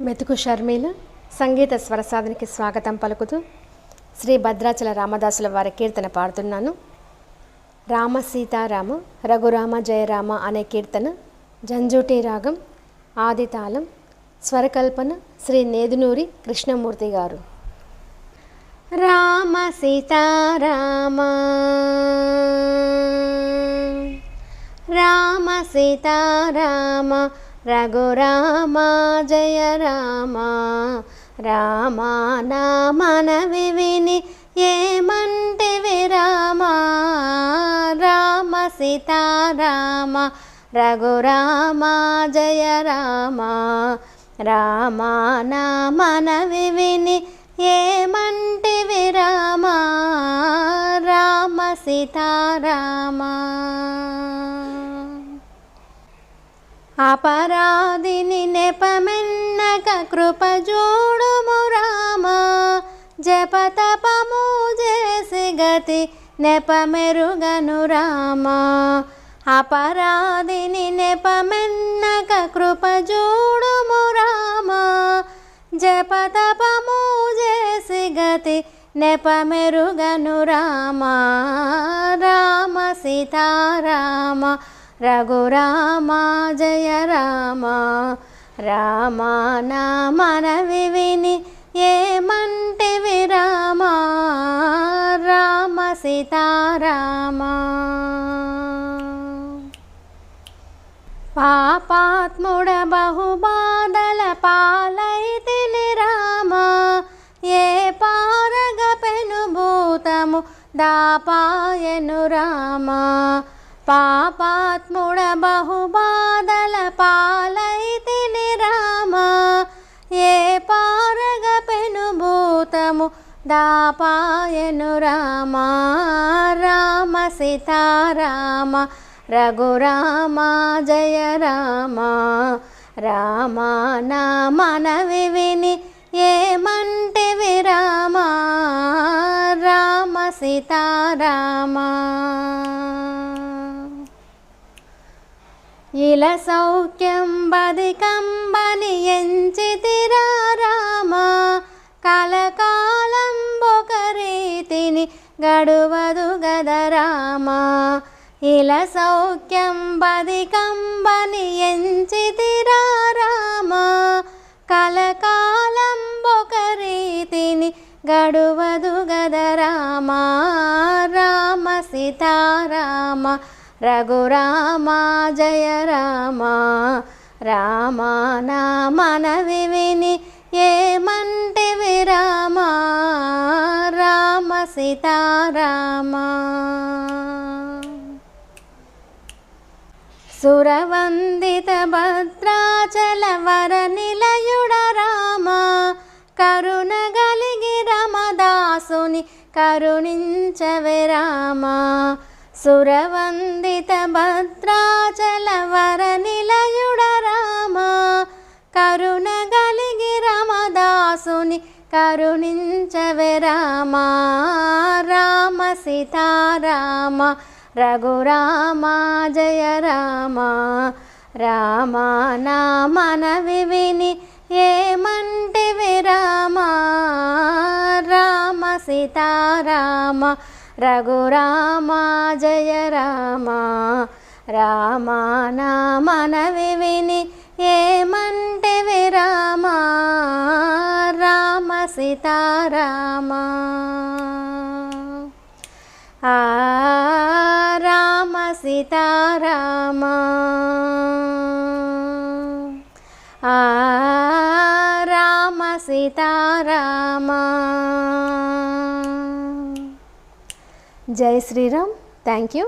మెతుకు షర్మిల సంగీత స్వరసాధనకి స్వాగతం పలుకుతూ శ్రీ భద్రాచల రామదాసుల వారి కీర్తన పాడుతున్నాను. రామ సీతారామ రఘురామ జయరామ అనే కీర్తన జంజూటి రాగం ఆది తాళం స్వరకల్పన శ్రీ నేదునూరి కృష్ణమూర్తి గారు. రామ సీతారామ రామ సీతారామ రఘురామ జయ రామ. రామ నామన విని ఏమంటివి రామ రామ. సీతారామ రఘురామ జయ రామ. రామ నామన విని ఏమంటివి రామ రామ. సీతారామ అపరాధిని నెపమెన్నక కృప చూడుము రామ. జపతపము చేసి గతి నెపమెరుగను రామ. అపరాధిని నెపమెన్నక కృప చూడుము రామ. జపతపము చేసి గతి నెపమెరుగను రామ. రామ సీతారామ. రఘురామ జయ రామ. రామ నామన విని ఏమంటివి రామ రామ సీతారామ. పాపాత్ముడ బహుబాధల పాలైతిని రామ ఏ పారగ పెనుభూతము దాపాయను రామా. పాపాత్ముడ బహుబాధల పాలైతిని రామ. ఏ పారగ పెనుభూతము దాపాయను రామ. రామ సీతారామ రఘురామ జయ రామ. రామ నామన విని ఏమంటివి రామ రామ సీతారామా. ఇల సౌఖ్యం బదికంబని ఎంచితిరా రామ కలకాలం ఒక రీతిని గడువదు గదరామ ఇల సౌఖ్యం బదికంబని ఎంచితిరా రామ కలకాలం ఒక రీతిని గడువదు గద రామ రామ సీతారామ రఘురామ జయ రామ రామ నామన విని ఏమంటివి రామ రామ సీతారామ. సురవందిత భద్రాచల వర నిలయుడ రామ కరుణ గలిగి రమదాసుని కరుణించవి రామ సురవందిత భద్రాచల వర నిలయుడ రామ. కరుణ గలిగి రమదాసుని కరుణించవే రామ. రామ సీతారామ రఘురామ జయ రామ. రామ నామన విని ఏమంటివి రామ? రామ సీతారామ రఘురామ జయ రామ రామ నామన విని ఏమంటే రామ రామ సీతారామ. ఆ రామ సీతారామ. ఆ రామ సీతారామ. జై శ్రీరామ్. Thank you